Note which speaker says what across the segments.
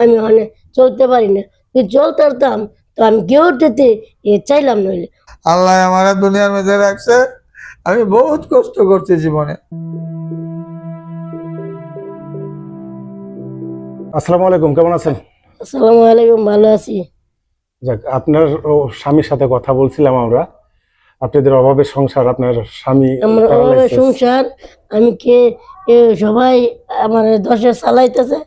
Speaker 1: আমি ওখানে চলতে পারি না। যদি চলতে পারতাম তো আমি গেউটেতে এ চাইলাম নইলে।
Speaker 2: আল্লাহ আমার দুনিয়ার মধ্যে রাখছে। আমি বহুত কষ্ট করছি জীবনে।
Speaker 3: আসসালামু আলাইকুম কেমন আছেন?
Speaker 1: আসসালামু আলাইকুম ভালো আছি।
Speaker 3: যাক আপনার ও স্বামীর সাথে কথা বলছিলাম আমরা। আপনাদের অভাবের সংসার আপনার স্বামী
Speaker 1: আমার অভাবে সংসার আমি কে সবাই আমার দশে চালাইতেছে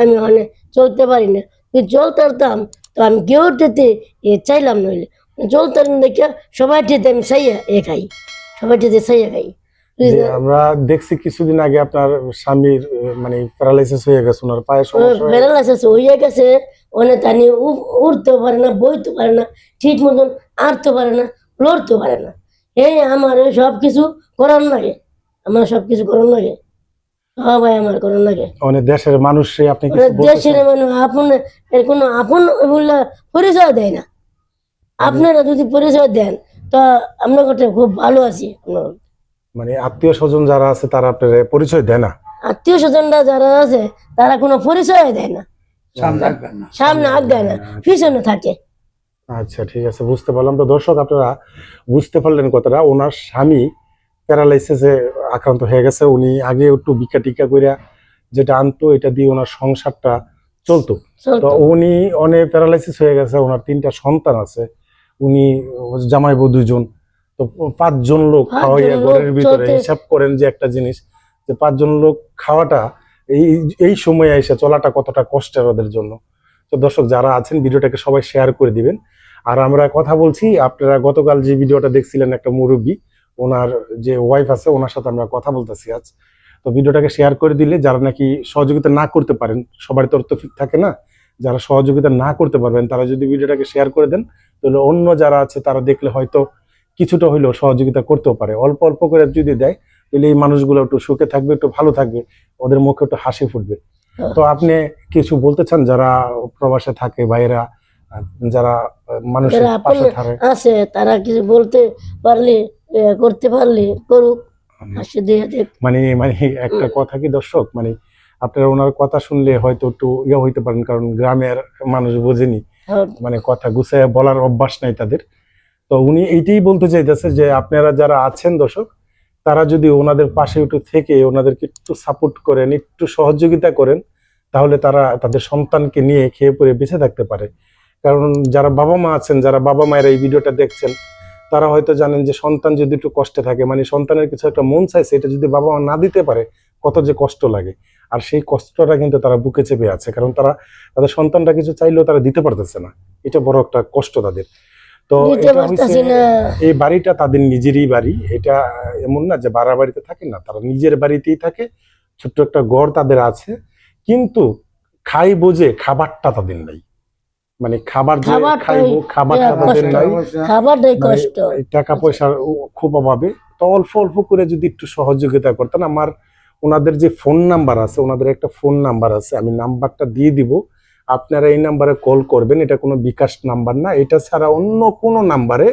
Speaker 1: আমি ওখানে চলতে পারি না। যদি চলতে পারতাম তো আমি গেউটেতে এ চাইলাম নইলে। চলতে পারি না দেখে সবাই ঠেতে আমি সাইয়া এ খাই। সবাই ঠেতে চাইয়া খাই।
Speaker 3: আমরা দেখছি কিছুদিন আগে আপনার স্বামীর মানে প্যারালাইসিস হয়ে গেছে ওনার পায়ে সমস্যা।
Speaker 1: প্যারালাইসিস হয়ে গেছে অনেক তানি উঠতে পারে না বইতে পারে না ঠিক মতন আঁটতে পারে না লড়তে পারে না। এই আমার সব কিছু করার লাগে। আমার সব কিছু করার লাগে। আমার লাগে।
Speaker 3: মানে দেশের মানুষ আপনি কিছু
Speaker 1: মানে
Speaker 3: বলতে
Speaker 1: দেশের
Speaker 3: চান?
Speaker 1: আপন এর কোনো আপন বললে পরিচয় দেয় না। আপনারা যদি পরিচয় দেন তা আমরা কাছে খুব ভালো আছি।
Speaker 3: মানে আত্মীয় স্বজন যারা আছে তারা আপনার পরিচয় দেয় না?
Speaker 1: আত্মীয় স্বজনরা যারা আছে তারা কোনো পরিচয় দেয় না।
Speaker 2: সামনে না
Speaker 1: পিছনে থাকে।
Speaker 3: আচ্ছা ঠিক আছে বুঝতে পারলাম। তো দর্শক আপনারা বুঝতে পারলেন কথাটা। ওনার স্বামী প্যারালাইসিসে আক্রান্ত হয়ে গেছে। উনি আগে একটু বিকা টিকা কইরা যেটা আনতো এটা দিয়ে ওনার সংসারটা চলতো। তো উনি অনেক প্যারালাইসিস হয়ে গেছে ওনার তিনটা সন্তান আছে। উনি জামাই বউ দুজন তো পাঁচজন লোক খাওয়াইয়া ঘরের ভিতরে হিসাব করেন যে একটা জিনিস যে পাঁচজন লোক খাওয়াটা এই এই সময়ে এসে চলাটা কতটা কষ্টের ওদের জন্য। তো দর্শক যারা আছেন ভিডিওটাকে সবাই শেয়ার করে দিবেন। আর আমরা কথা বলছি আপনারা গতকাল যে ভিডিওটা দেখছিলেন একটা মুরব্বী ওনার যে ওয়াইফ আছে ওনার সাথে আমরা কথা বলতেছি আজ। তো ভিডিওটাকে শেয়ার করে দিলে যারা নাকি সহযোগিতা না করতে পারেন সবার তো তৌফিক থাকে না যারা সহযোগিতা না করতে পারবেন তারা যদি ভিডিওটাকে শেয়ার করে দেন তাহলে অন্য যারা আছে তারা দেখলে হয়তো কিছুটা হইলেও সহযোগিতা করতেও পারে। অল্প অল্প করে যদি দেয় তাহলে এই মানুষগুলো একটু সুখে থাকবে একটু ভালো থাকবে ওদের মুখে একটু হাসি ফুটবে।
Speaker 1: হ্যাঁ।
Speaker 3: তো আপনি কিছু বলতে চান যারা প্রবাসে থাকে বাইরা যারা মানুষের পাশে থাকে?
Speaker 1: আছে তারা কিছু বলতে পারলে করতে পারলে করুক
Speaker 3: মানে মানে একটা কথা কি দর্শক? মানে আপনারা ওনার কথা শুনলে হয়তো একটু ইয়ে হইতে পারেন কারণ গ্রামের মানুষ বোঝেনি।
Speaker 1: হ্যাঁ,
Speaker 3: মানে কথা গুছায় বলার অভ্যাস নাই তাদের। তো উনি এইটাই বলতে চাইতেছে যে আপনারা যারা আছেন দর্শক তারা যদি ওনাদের পাশে একটু থেকে ওনাদেরকে একটু সাপোর্ট করেন একটু সহযোগিতা করেন তাহলে তারা তাদের সন্তানকে নিয়ে খেয়ে পরে বেঁচে থাকতে পারে। কারণ যারা বাবা মা আছেন যারা বাবা মায়ের এই ভিডিওটা দেখছেন তারা হয়তো জানেন যে সন্তান যদি একটু কষ্টে থাকে মানে সন্তানের কিছু একটা মন চাইছে এটা যদি বাবা মা না দিতে পারে কত যে কষ্ট লাগে। আর সেই কষ্টটা কিন্তু তারা বুকে চেপে আছে কারণ তারা তাদের সন্তানটা কিছু চাইলেও তারা দিতে পারতেছে না। এটা বড় একটা কষ্ট তাদের। তো এটা এই বাড়িটা তাদের নিজেরই বাড়ি এটা এমন না যে ভাড়া বাড়িতে থাকে না তারা নিজের বাড়িতেই থাকে ছোট্ট একটা গড় তাদের আছে। কিন্তু খাই বোঝে খাবারটা তাদের নাই। মানে খাবার যে খাইবো। নাই
Speaker 1: খাবারটাই
Speaker 3: মানে
Speaker 1: কষ্ট।
Speaker 3: টাকা পয়সার খুব অভাবে। তো অল্প অল্প করে যদি একটু সহযোগিতা করতেন আমার ওনাদের যে ফোন নাম্বার আছে ওনাদের একটা ফোন নাম্বার আছে আমি নাম্বারটা দিয়ে দিব। আপনারা এই নাম্বারে কল করবেন এটা কোনো বিকাশ নাম্বার না এটা ছাড়া অন্য কোনো নাম্বারে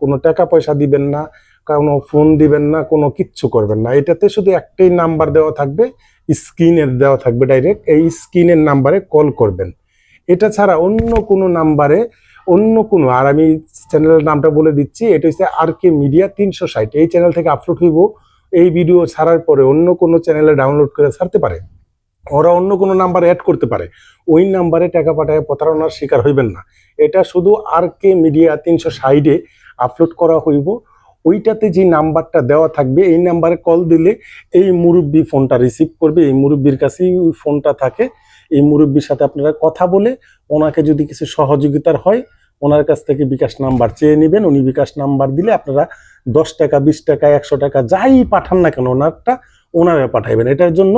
Speaker 3: কোনো টাকা পয়সা দিবেন না কোনো ফোন দিবেন না কোনো কিচ্ছু করবেন না। এটাতে শুধু একটাই নাম্বার দেওয়া থাকবে স্ক্রিনের দেওয়া থাকবে ডাইরেক্ট এই স্ক্রিনের নাম্বারে কল করবেন। এটা ছাড়া অন্য কোনো নাম্বারে, অন্য কোনো, আর আমি চ্যানেলের নামটা বলে দিচ্ছি, এটা হচ্ছে আর কে মিডিয়া তিনশো ষাট। এই চ্যানেল থেকে আপলোড হইব। এই ভিডিও ছাড়ার পরে অন্য কোনো চ্যানেলে ডাউনলোড করে ছাড়তে পারে। ওরা অন্য কোনো নাম্বার অ্যাড করতে পারে। ওই নাম্বারে টাকা পাঠায় প্রতারণার শিকার হইবেন না। এটা শুধু আর কে মিডিয়া তিনশো ষাটে আপলোড করা হইব। ওইটাতে যে নাম্বারটা দেওয়া থাকবে, এই নাম্বারে কল দিলে এই মুরব্বী ফোনটা রিসিভ করবে। এই মুরব্বীর কাছেই ফোনটা থাকে। এই মুরব্বির সাথে আপনারা কথা বলে ওনাকে যদি কিছু সহযোগিতার হয়, ওনার কাছ থেকে বিকাশ নাম্বার চেয়ে নেবেন। উনি বিকাশ নাম্বার দিলে আপনারা দশ টাকা, বিশ টাকা, একশো টাকা যাই পাঠান না কেন, ওনারটা ওনারা পাঠাইবেন। এটার জন্য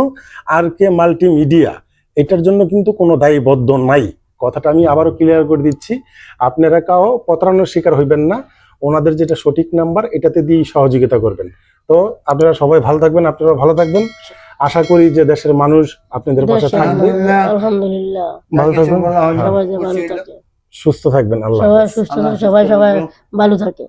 Speaker 3: আর কে মাল্টিমিডিয়া, এটার জন্য কিন্তু কোনো দায়বদ্ধ নাই। কথাটা আমি আবারও ক্লিয়ার করে দিচ্ছি। আপনারা কাও প্রতারণার শিকার হইবেন না। ওনাদের যেটা সঠিক নাম্বার, এটাতে দিয়েই সহযোগিতা করবেন। তো আপনারা সবাই ভালো থাকবেন আপনারা ভালো থাকবেন। আশা করি যে দেশের মানুষ আপনাদের পাশে থাকবে।
Speaker 1: আলহামদুলিল্লাহ।
Speaker 3: ভালো থাকবেন।
Speaker 2: বলা না।
Speaker 1: সবাই যে ভালো থাকে।
Speaker 3: সুস্থ থাকবেন আল্লাহ
Speaker 1: সবাই সুস্থ সবাই সবাই ভালো থাকে।